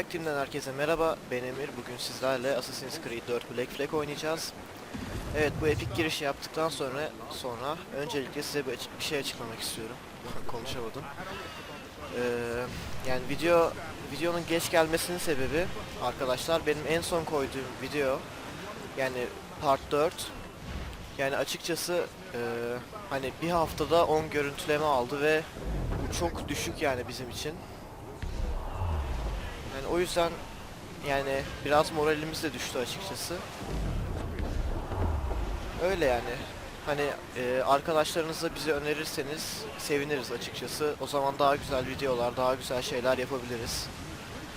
Jack Team'den herkese merhaba. Ben Emir. Bugün sizlerle Assassin's Creed 4 Black Flag oynayacağız. Evet bu epik girişi yaptıktan sonra sonra öncelikle size bir, bir şey açıklamak istiyorum. Konuşamadım. Ee, yani video videonun geç gelmesinin sebebi arkadaşlar benim en son koyduğum video yani part 4 yani açıkçası e, hani bir haftada 10 görüntüleme aldı ve bu çok düşük yani bizim için. Yani o yüzden yani biraz moralimiz de düştü açıkçası. Öyle yani. Hani e, arkadaşlarınızla bizi önerirseniz seviniriz açıkçası. O zaman daha güzel videolar, daha güzel şeyler yapabiliriz.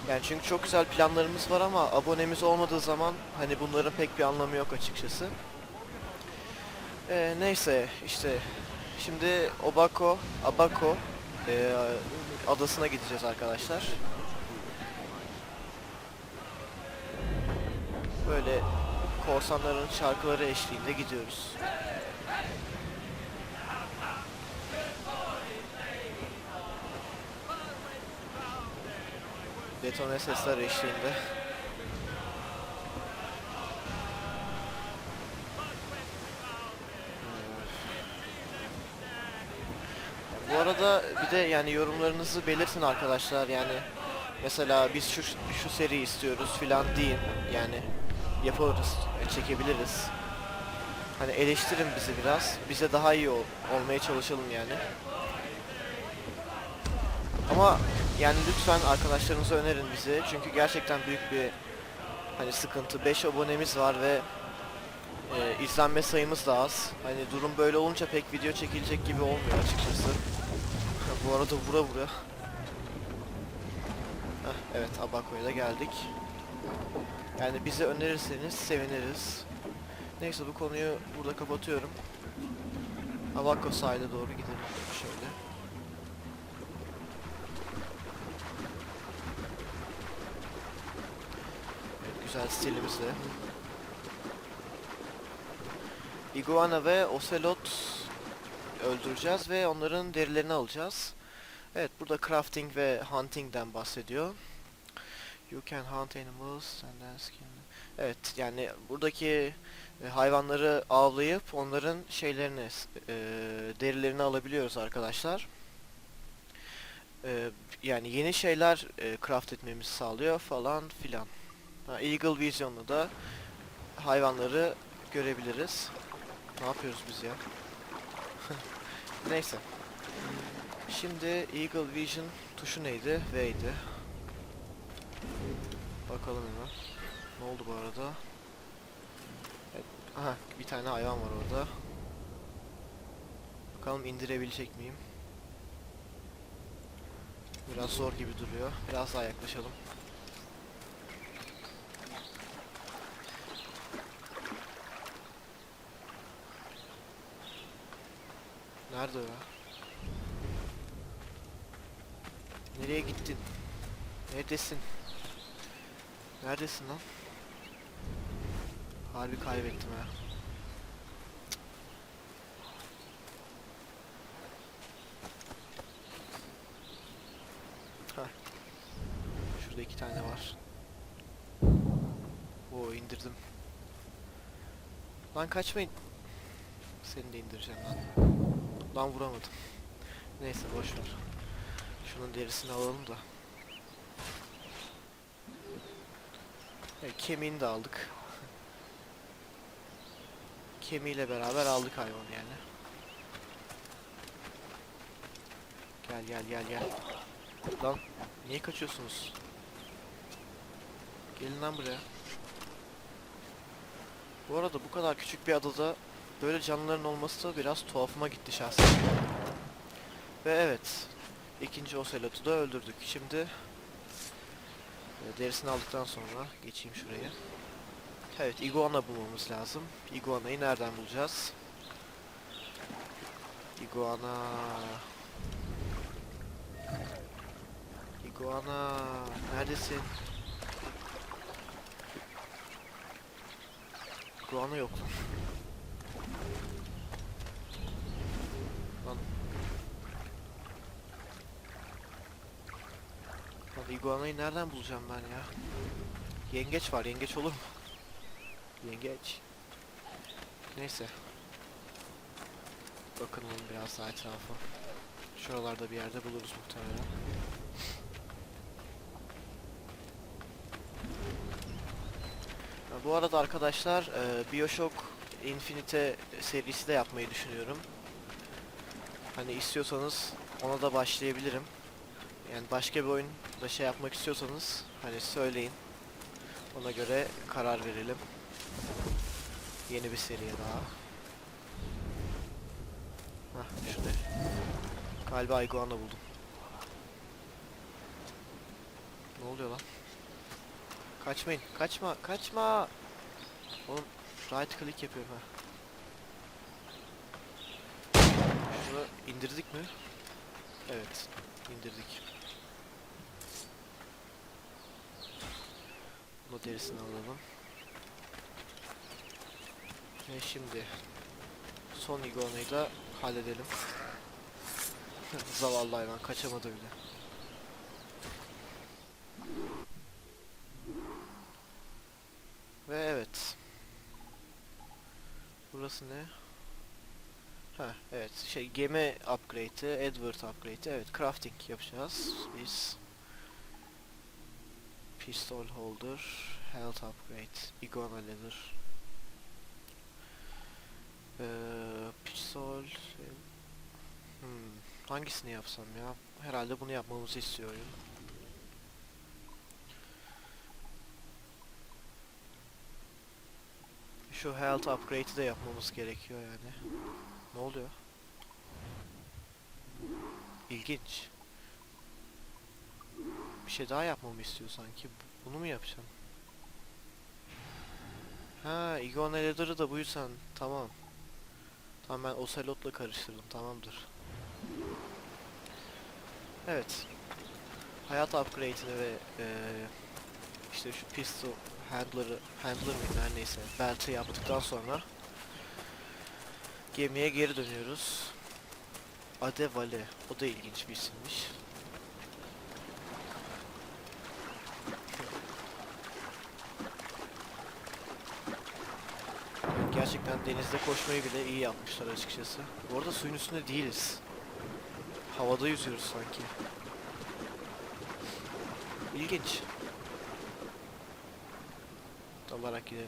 Yani çünkü çok güzel planlarımız var ama abonemiz olmadığı zaman hani bunların pek bir anlamı yok açıkçası. E, neyse işte şimdi Obako, Abako e, adasına gideceğiz arkadaşlar. Böyle korsanların şarkıları eşliğinde gidiyoruz. Detone sesler eşliğinde. Bu arada bir de yani yorumlarınızı belirtin arkadaşlar yani mesela biz şu şu seri istiyoruz filan deyin yani yaparız çekebiliriz. Hani eleştirin bizi biraz bize daha iyi ol- olmaya çalışalım yani. Ama yani lütfen arkadaşlarınıza önerin bizi çünkü gerçekten büyük bir hani sıkıntı 5 abonemiz var ve e, izlenme sayımız da az. Hani durum böyle olunca pek video çekilecek gibi olmuyor açıkçası. Bu arada vura vura. Heh, evet Abako'ya da geldik. Yani bize önerirseniz seviniriz. Neyse bu konuyu burada kapatıyorum. Abako sahile doğru gidelim şöyle. Evet, güzel stilimizle. Iguana ve Ocelot öldüreceğiz ve onların derilerini alacağız. Evet burada crafting ve hunting'den bahsediyor. You can hunt animals and then skin them. Evet yani buradaki e, hayvanları avlayıp onların şeylerini e, derilerini alabiliyoruz arkadaşlar. E, yani yeni şeyler e, craft etmemizi sağlıyor falan filan. Ha, Eagle Vision'la da hayvanları görebiliriz. Ne yapıyoruz biz ya? Neyse. Şimdi Eagle Vision tuşu neydi? V'ydi. Bakalım hemen. Ne oldu bu arada? Evet. Aha bir tane hayvan var orada. Bakalım indirebilecek miyim? Biraz zor gibi duruyor. Biraz daha yaklaşalım. Nerede ya? Nereye gittin? Neredesin? Neredesin lan? Harbi kaybettim ha. Şurada iki tane var. Oo indirdim. Lan kaçmayın. Seni de indireceğim lan. Lan vuramadım. Neyse boş ver. Şunun derisini alalım da. Kemiğini de aldık. Kemiğiyle beraber aldık hayvanı yani. Gel gel gel gel. Lan niye kaçıyorsunuz? Gelin lan buraya. Bu arada bu kadar küçük bir adada böyle canlıların olması biraz tuhafıma gitti şahsen. Ve evet, ikinci Ocelot'u da öldürdük. Şimdi derisini aldıktan sonra geçeyim şuraya. Evet, iguana bulmamız lazım. Iguana'yı nereden bulacağız? Iguana... Iguana... Neredesin? Iguana yok lan. Lan iguanayı nereden bulacağım ben ya? Yengeç var, yengeç olur mu? Yengeç. Neyse. Bakalım biraz daha etrafa. Şuralarda bir yerde buluruz muhtemelen. Bu arada arkadaşlar e, Bioshock Infinite serisi de yapmayı düşünüyorum. Hani istiyorsanız ona da başlayabilirim. Yani başka bir oyun da şey yapmak istiyorsanız hani söyleyin. Ona göre karar verelim. Yeni bir seriye daha. Hah şu ne? Galiba iguana buldum. Ne oluyor lan? Kaçmayın. Kaçma. Kaçma. Oğlum right click yapıyorum ha. Şunu indirdik mi? Evet. indirdik. Bu derisini alalım. Ve şimdi son iguanayı da halledelim. Zavallı hayvan kaçamadı bile. Ve evet. Burası ne? Ha evet şey gemi upgrade'i, Edward upgrade'i evet crafting yapacağız biz. Pistol holder, health upgrade, iguana leather. Ee, pistol hmm, hangisini yapsam ya? Herhalde bunu yapmamızı istiyor oyun. Şu health upgrade'i de yapmamız gerekiyor yani. Ne oluyor? İlginç. Bir şey daha yapmamı istiyor sanki. Bu- Bunu mu yapacağım? Ha, Iguana Leather'ı da buysan. Tamam. Tamam ben Ocelot'la karıştırdım. Tamamdır. Evet. Hayat upgrade'ini ve eee işte şu pistol handler'ı, handler mıydı her neyse, belt'i yaptıktan sonra gemiye geri dönüyoruz. Adevale, o da ilginç bir isimmiş. Gerçekten denizde koşmayı bile iyi yapmışlar açıkçası. Bu arada suyun üstünde değiliz. Havada yüzüyoruz sanki. İlginç. Dalarak gidelim.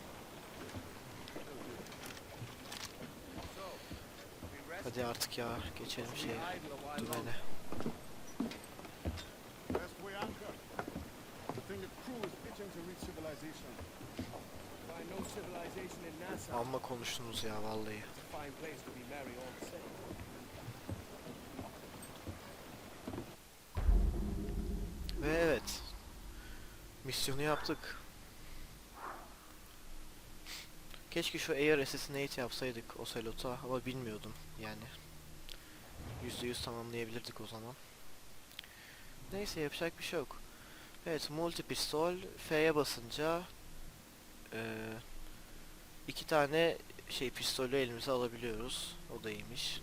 civilization. Find no civilization in Nassau. Amma konuştunuz ya vallahi. Ve evet. Misyonu yaptık. Keşke şu Air Assassinate yapsaydık Ocelot'a ama bilmiyordum yani. %100 tamamlayabilirdik o zaman. Neyse yapacak bir şey yok. Evet multi pistol F'ye basınca eee, iki tane şey pistolü elimize alabiliyoruz. O da iyiymiş.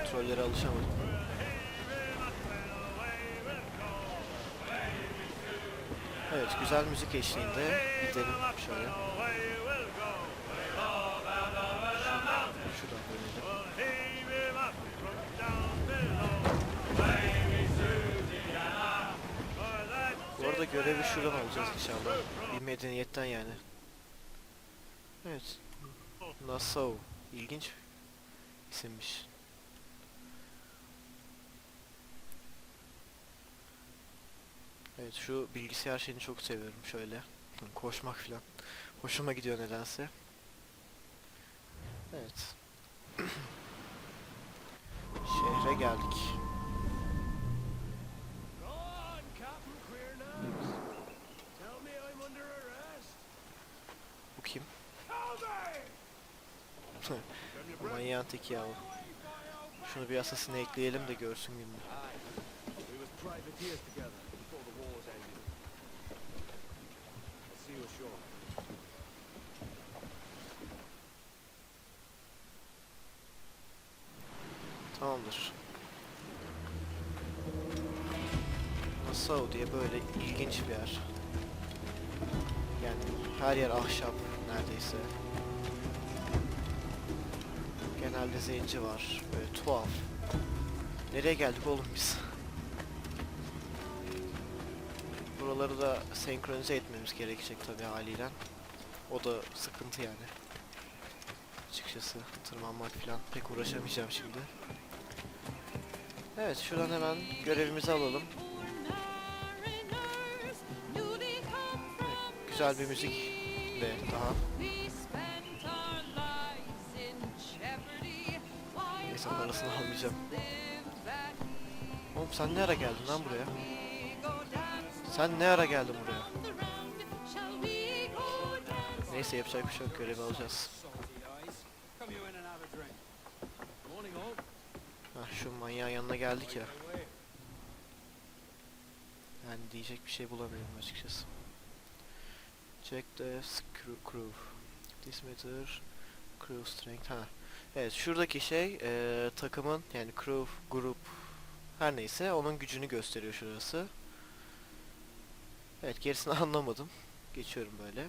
kontrollere alışamadım. Evet güzel müzik eşliğinde gidelim şöyle. Bu arada görevi şuradan alacağız inşallah. Bir medeniyetten yani. Evet. Nassau. İlginç isimmiş. Evet şu bilgisayar şeyini çok seviyorum şöyle. Koşmak filan. Hoşuma gidiyor nedense. Evet. Şehre geldik. Bu kim? Manyağın teki ya. Şunu bir asasını ekleyelim de görsün gününü. Tamamdır. Nassau diye böyle ilginç bir yer. Yani her yer ahşap neredeyse. Genelde zenci var. Böyle tuhaf. Nereye geldik oğlum biz? Buraları da senkronize etmemiz gerekecek tabii haliyle. O da sıkıntı yani. Açıkçası tırmanmak falan pek uğraşamayacağım şimdi. Evet şuradan hemen görevimizi alalım. Güzel bir müzikle daha. Neyse parasını almayacağım. Oğlum sen ne ara geldin lan buraya? Sen ne ara geldin buraya? Neyse yapacak bir şey yok görevi alacağız. Hah şu manyağın yanına geldik ya. Yani diyecek bir şey bulamıyorum açıkçası. Check the screw crew. This meter crew strength. Ha. Evet şuradaki şey eee, takımın yani crew grup her neyse onun gücünü gösteriyor şurası. Evet gerisini anlamadım. Geçiyorum böyle.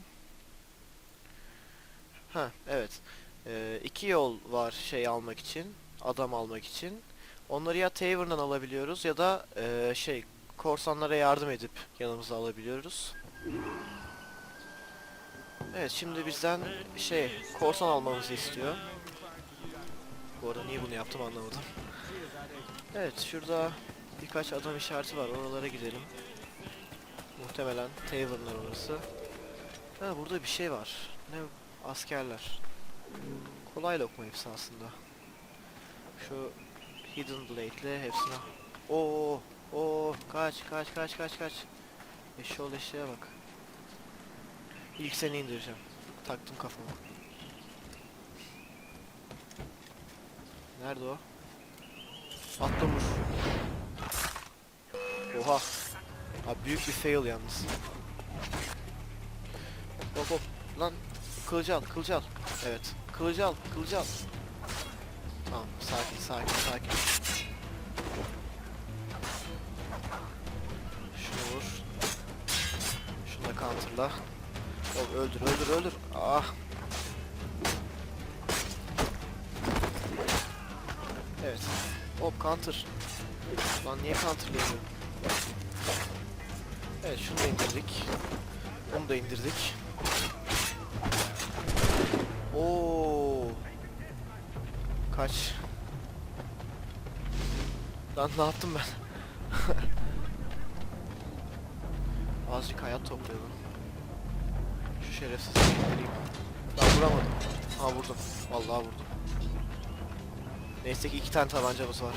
Ha evet. Eee iki yol var şey almak için. Adam almak için. Onları ya Tavern'dan alabiliyoruz ya da eee, şey korsanlara yardım edip yanımıza alabiliyoruz. Evet şimdi bizden şey korsan almamızı istiyor. Bu arada niye bunu yaptım anlamadım. Evet şurada birkaç adam işareti var oralara gidelim. Muhtemelen Tavern'lar orası. Ha burada bir şey var. Ne askerler. Kolay lokma hepsi aslında. Şu Hidden Blade'le hepsine... Oo, oo, kaç, kaç, kaç, kaç, kaç. Eşşoğlu eşeğe bak. İlk seni indireceğim. Taktım kafama. Nerede o? Atla vur. Oha. Abi büyük bir fail yalnız. Hop hop. Lan kılıcı al, kılıcı al. Evet. Kılıcı al, kılıcı al. Tamam, sakin, sakin, sakin. Şunu vur. Şunu da counterla. Ol, öldür, öldür, öldür. Ah. Evet. Hop counter. Lan niye counterlayamıyorum? Evet şunu da indirdik. Onu da indirdik. Oo. Kaç. Lan ne yaptım ben? Azıcık hayat toplayalım. Şu şerefsiz indireyim. Lan vuramadım. Ha vurdum. Vallahi vurdum. Neyse ki iki tane tabancamız var.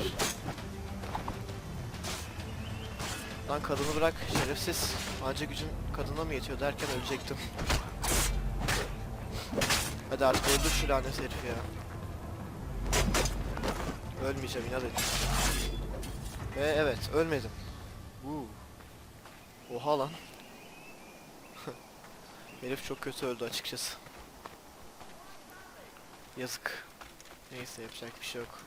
Lan kadını bırak şerefsiz. Anca gücün kadına mı yetiyor derken ölecektim. Hadi artık öldür şu lanet herifi ya. Ölmeyeceğim inat ettim. Ve evet ölmedim. Uuu. Oha lan. Herif çok kötü öldü açıkçası. Yazık. Neyse yapacak bir şey yok.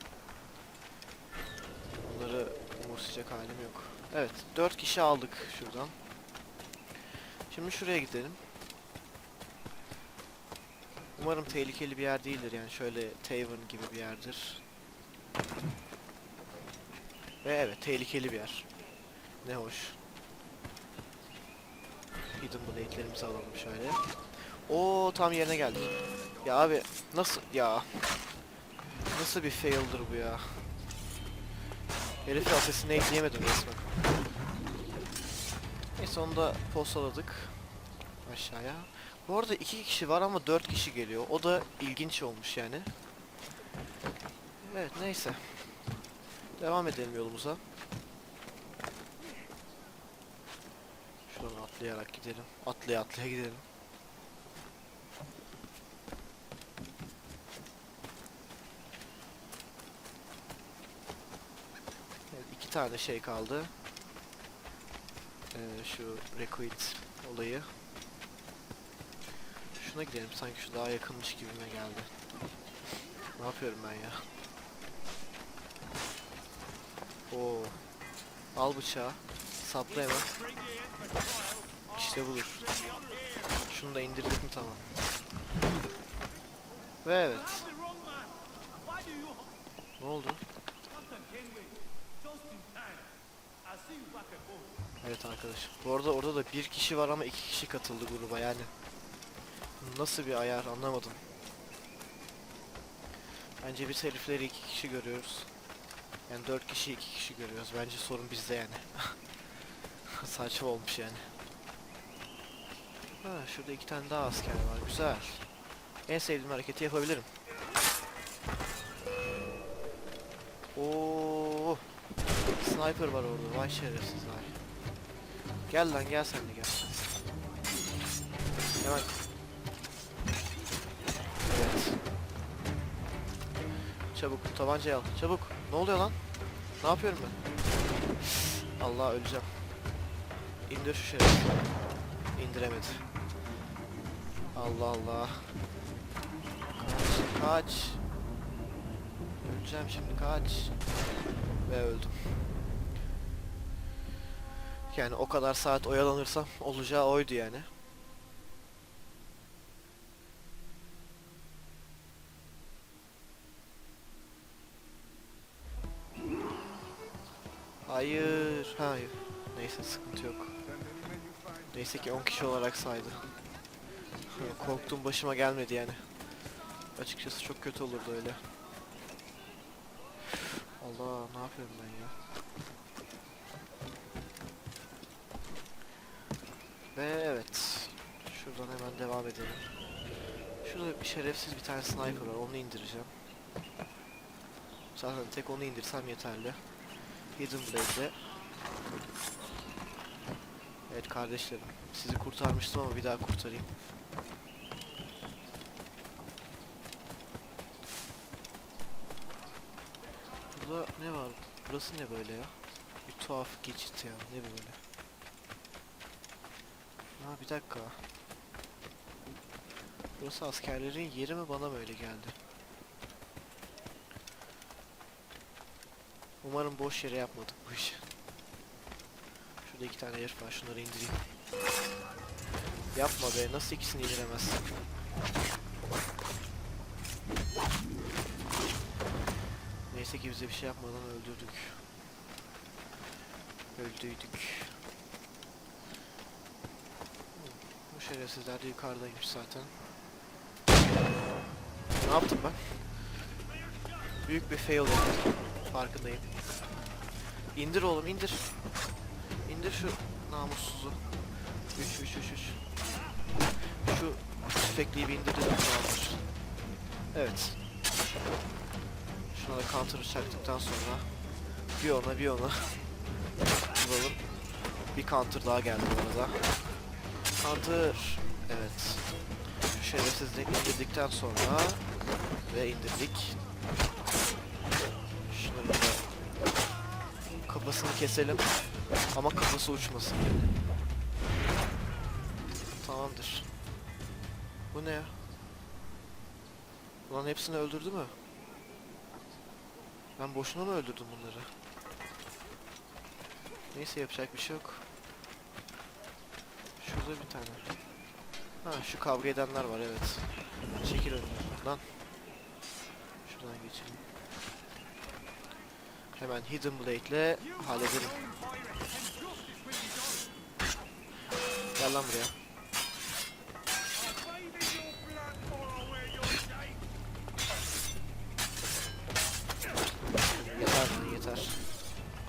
Onları umursayacak halim yok. Evet, 4 kişi aldık şuradan. Şimdi şuraya gidelim. Umarım tehlikeli bir yer değildir yani şöyle Tavern gibi bir yerdir. Ve evet tehlikeli bir yer. Ne hoş. Hidden Blade'lerimizi alalım şöyle. Oo tam yerine geldik. Ya abi nasıl ya? Nasıl bir fail'dır bu ya? Herifi assassinate diyemedim resmen. Neyse onu da postaladık. Aşağıya. Bu arada iki kişi var ama dört kişi geliyor. O da ilginç olmuş yani. Evet neyse. Devam edelim yolumuza. Şuradan atlayarak gidelim. Atlaya atlaya gidelim. Evet, iki tane şey kaldı. Ee, şu Requit olayı. Şuna gidelim sanki şu daha yakınmış gibime geldi. Ne yapıyorum ben ya? Oo. Al bıçağı. Sapla hemen. İşte budur. Şunu da indirdik mi tamam. Ve evet. Ne oldu? Evet arkadaşım. Bu arada orada da bir kişi var ama iki kişi katıldı gruba yani. Nasıl bir ayar anlamadım. Bence biz herifleri iki kişi görüyoruz. Yani dört kişi iki kişi görüyoruz. Bence sorun bizde yani. Saçma olmuş yani. Ha şurada iki tane daha asker var. Güzel. En sevdiğim hareketi yapabilirim. Oo. Sniper var orada. Vay şerefsiz vay. Gel lan gel sen de gel. Hemen. Evet. Çabuk tabancayı al. Çabuk. Ne oluyor lan? Ne yapıyorum ben? Allah öleceğim. İndir şu şerefi. İndiremedi. Allah Allah. Kaç, kaç. Öleceğim şimdi kaç. Ve öldüm. Yani o kadar saat oyalanırsam olacağı oydu yani. Hayır, hayır. Neyse sıkıntı yok. Neyse ki 10 kişi olarak saydı. Korktuğum başıma gelmedi yani. Açıkçası çok kötü olurdu öyle. Allah ne yapıyorum ben ya? Ve evet. Şuradan hemen devam edelim. Şurada bir şerefsiz bir tane sniper var. Onu indireceğim. Zaten tek onu indirsem yeterli. Hidden Blade'le. Evet kardeşlerim. Sizi kurtarmıştım ama bir daha kurtarayım. Burada ne var? Burası ne böyle ya? Bir tuhaf geçit ya. Ne böyle? Ha bir dakika. Burası askerlerin yeri mi bana mı öyle geldi? Umarım boş yere yapmadık bu işi. Şurada iki tane herif var şunları indireyim. Yapma be nasıl ikisini indiremezsin? Neyse ki bize bir şey yapmadan öldürdük. Öldüydük. Bu şerefsizler de yukarıdaymış zaten. Ne yaptım ben? Büyük bir fail yaptım. Farkındayım. İndir oğlum indir. İndir şu namussuzu. Üç üç üç üç. Şu tüfekliği bir indirdim. Evet. Şuna da counter'ı çaktıktan sonra bir ona bir ona vuralım. Bir counter daha geldi bu arada. Counter. Evet. Şu şerefsizliği indirdikten sonra ve indirdik. Şunları da kafasını keselim. Ama kafası uçmasın. Tamamdır. Bu ne ya? Ulan hepsini öldürdü mü? Ben boşuna mı öldürdüm bunları? Neyse yapacak bir şey yok. Burada bir tane. Ha şu kavga edenler var evet. Çekil önümden. Şuradan geçelim. Hemen Hidden Blade ile halledelim. Gel lan buraya. Yeter, yeter.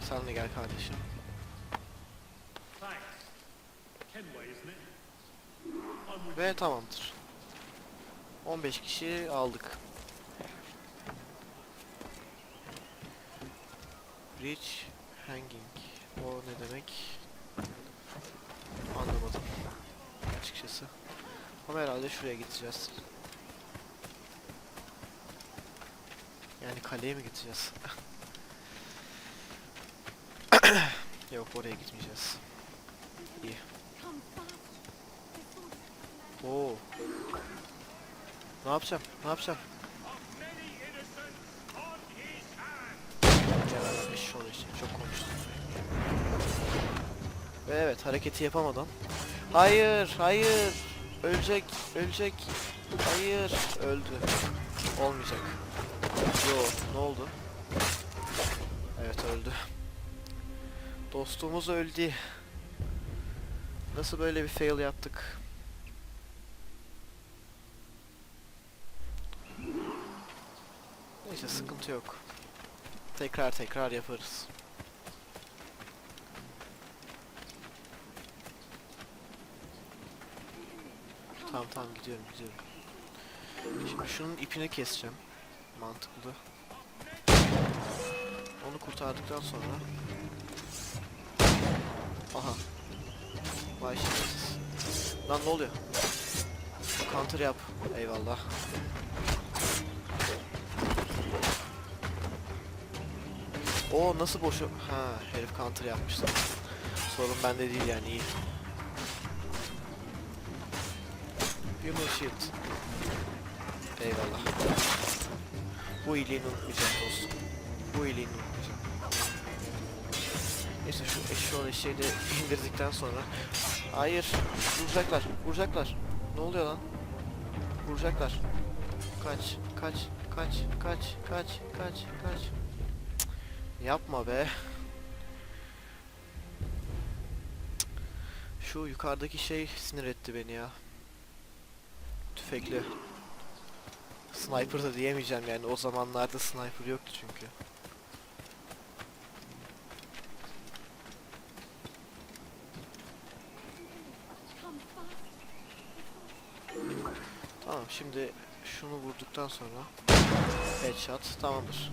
Sen de gel kardeşim. Ve tamamdır. 15 kişi aldık. Bridge hanging. O ne demek? Anlamadım. Açıkçası. Ama herhalde şuraya gideceğiz. Yani kaleye mi gideceğiz? Yok oraya gitmeyeceğiz. İyi. Oo. Ne yapacağım? Ne yapacağım? Çok konuştum. Ve evet hareketi yapamadan. Hayır, hayır. Ölecek, ölecek. Hayır, öldü. Olmayacak. Yo, ne oldu? Evet öldü. Dostumuz öldü. Nasıl böyle bir fail yaptık? Neyse sıkıntı yok. Tekrar tekrar yaparız. Tamam tamam gidiyorum gidiyorum. Şimdi şunun ipini keseceğim. Mantıklı. Onu kurtardıktan sonra... Aha. Vay şerefsiz. Lan ne oluyor? Counter yap. Eyvallah. O nasıl boşu? Ha, herif counter yapmıştı. Sorun bende değil yani iyi. Human shield. Eyvallah. Bu iyiliğini unutmayacağım dostum. Bu iyiliğini unutmayacağım. Neyse şu eşşoğlu eşeği de indirdikten sonra... Hayır! Vuracaklar! Vuracaklar! Ne oluyor lan? Vuracaklar. Kaç, kaç, kaç, kaç, kaç, kaç, kaç. Yapma be. Şu yukarıdaki şey sinir etti beni ya. Tüfekli. Sniper da diyemeyeceğim yani o zamanlarda sniper yoktu çünkü. Tamam şimdi şunu vurduktan sonra headshot tamamdır.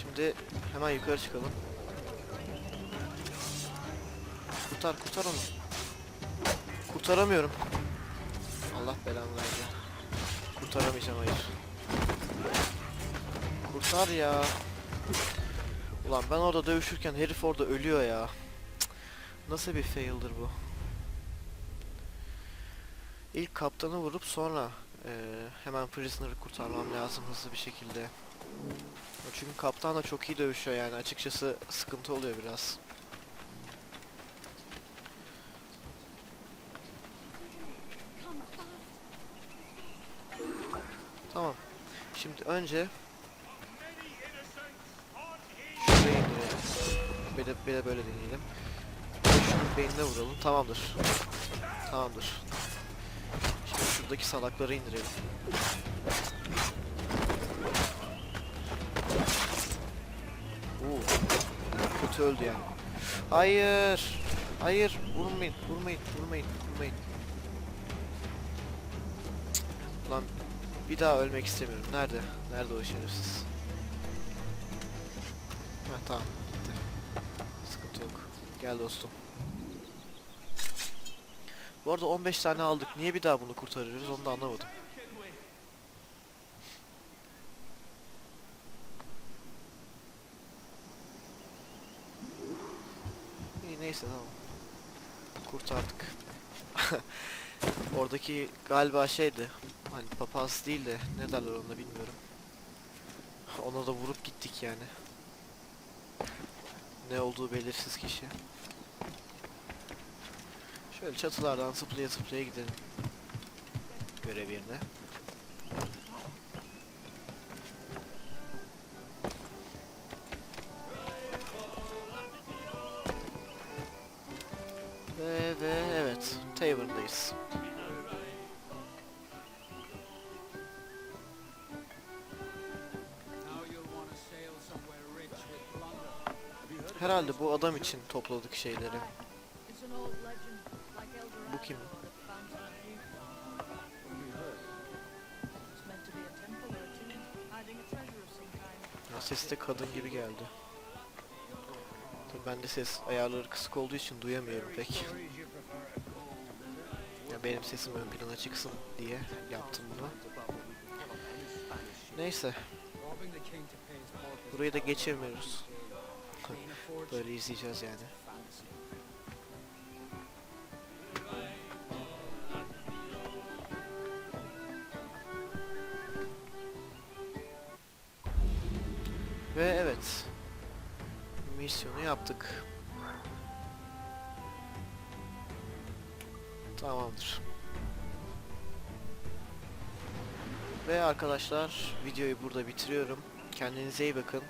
Şimdi hemen yukarı çıkalım. Kurtar kurtar onu. Kurtaramıyorum. Allah belamı verdi. Kurtaramayacağım hayır. Kurtar ya. Ulan ben orada dövüşürken herif orada ölüyor ya. Nasıl bir fail'dir bu? İlk kaptanı vurup sonra eee, hemen prisoner'ı kurtarmam lazım hızlı bir şekilde. Çünkü kaptan da çok iyi dövüşüyor yani açıkçası sıkıntı oluyor biraz. Tamam. Şimdi önce şuraya indirelim. Bir de, bir de böyle deneyelim. Şunun beynine vuralım. Tamamdır. Tamamdır. Şimdi şuradaki salakları indirelim. Kötü öldü yani. Hayır. Hayır. Vurmayın. Vurmayın. Vurmayın. Vurmayın. Cık. Lan bir daha ölmek istemiyorum. Nerede? Nerede o şerefsiz? Ha tamam. Gitti. Sıkıntı yok. Gel dostum. Bu arada 15 tane aldık. Niye bir daha bunu kurtarıyoruz onu da anlamadım. İyi neyse tamam. Kurtardık. Oradaki galiba şeydi. Hani papaz değil de ne derler ona bilmiyorum. Ona da vurup gittik yani. Ne olduğu belirsiz kişi. Şöyle çatılardan zıplaya zıplaya gidelim. Görev yerine. Hiding a treasure of some kind. Ya sesi de kadın gibi geldi. Tabii bende ses ayarları kısık olduğu için duyamıyorum pek. Ya benim sesim ön plana çıksın diye yaptım bunu. Neyse, burayı da geçirmiyoruz. Böyle izleyeceğiz yani. Ve evet. Misyonu yaptık. Tamamdır. Ve arkadaşlar videoyu burada bitiriyorum. Kendinize iyi bakın.